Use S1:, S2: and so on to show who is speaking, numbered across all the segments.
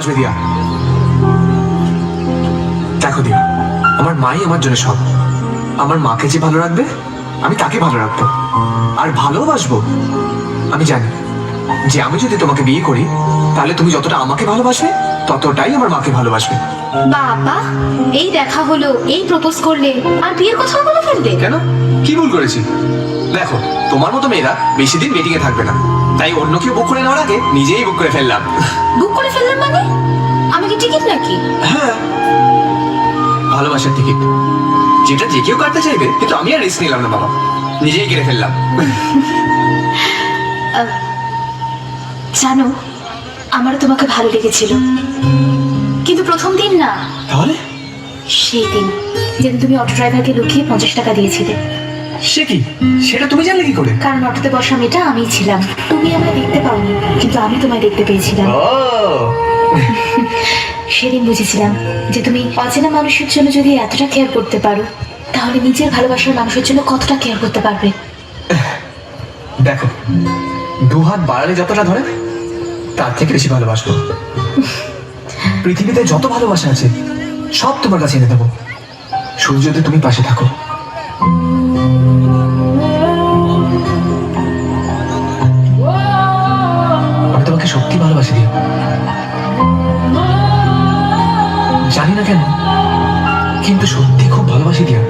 S1: আসবে দিয়া। দেখো দিয়া আমার মাই আমার জন্য সব আমার মাকে যে ভালো রাখবে আমি তাকে ভালো রাখব। আর ভালোবাসবো আমি জানি যে আমি যদি তোমাকে বিয়ে করি তাহলে তুমি যতটা আমাকে ভালোবাসবে ততটাই আমার মাকে ভালোবাসবে।
S2: বাবা এই দেখা হলো এই প্রপোজ করলে আর বিয়ের কথা বলে ফেলবে
S1: কেন? কি ভুল করেছি? দেখো তোমার মতো মেয়েরা বেশি দিন মিটিং এ থাকবে না। তাই অন্য কেউ বুক করে নেওয়ার আগে নিজেই বুক করে ফেললাম।
S2: বুক করে ফেললাম মানে? আমি কি টিকিট নাকি?
S1: হ্যাঁ। ভালোবাসার টিকিট। যেটা যে কেউ কাটতে চাইবে কিন্তু আমি আর রিস্ক নিলাম না বাবা। নিজেই কেটে ফেললাম।
S2: জানো আমারও তোমাকে ভালো লেগেছিল। কিন্তু প্রথম দিন না।
S1: তাহলে?
S2: সেই দিন যেদিন তুমি অটো ড্রাইভারকে লুকিয়ে পঞ্চাশ টাকা দিয়েছিলে।
S1: সে কি? সেটা তুমি জানলে কি করে?
S2: কারণ অটোতে বসা মেয়েটা আমিই ছিলাম। তুমি আমায় দেখতে পাওনি কিন্তু আমি তোমায় দেখতে পেয়েছিলাম। সেদিন বুঝেছিলাম যে তুমি অচেনা মানুষের জন্য যদি এতটা কেয়ার করতে পারো তাহলে নিজের ভালোবাসার মানুষের জন্য কতটা কেয়ার করতে পারবে?
S1: দেখো দু হাত বাড়ালে যতটা ধরে তার থেকে বেশি ভালোবাসবো। পৃথিবীতে যত ভালোবাসা আছে সব তোমার কাছে এনে দেবো। শুধু যদি তুমি পাশে থাকো আমি সত্যি ভালোবাসি দিও। জানি না কেন কিন্তু সত্যি খুব ভালোবাসি দিয়া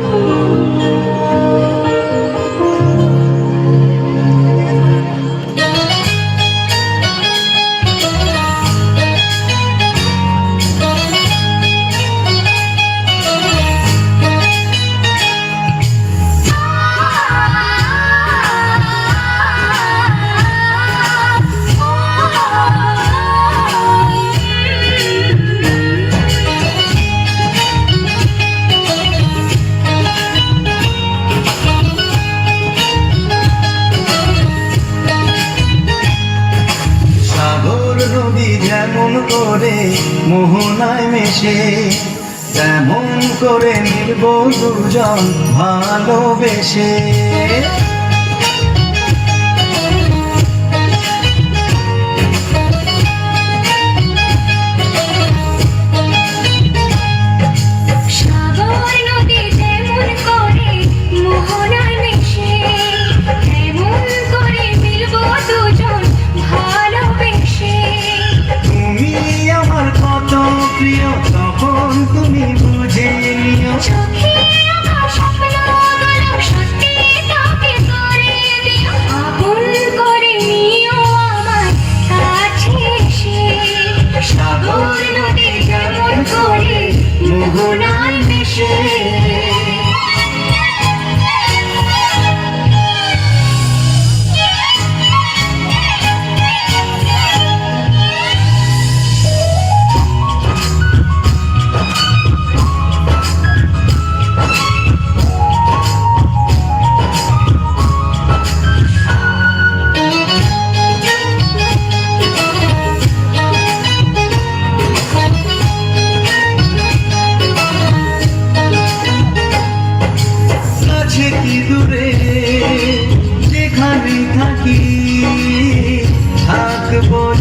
S3: নদী যেমন করে মোহনায় মেশে তেমন করে নির্ব দুজন ভালোবেসে।
S4: সাগর নদী যেমন করে মোহনায় মিশে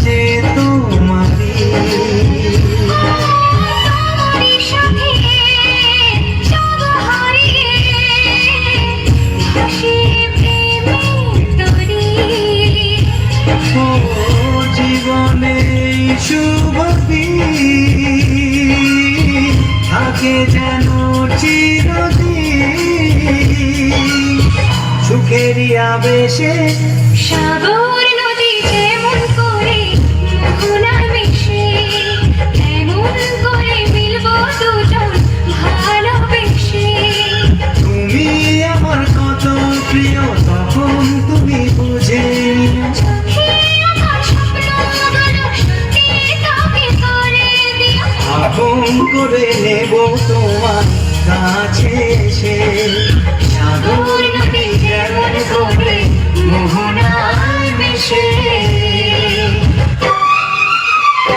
S3: যে তোমারি
S4: তোমারই সাথে সব হারিয়ে ভাসিয়ে প্রেমের তরী
S3: ও জীবনে এই শুভ থাকে যেন চিরদিন। সুখেরই আবেশে
S4: সাগর নদী যেমন করে মোহনায়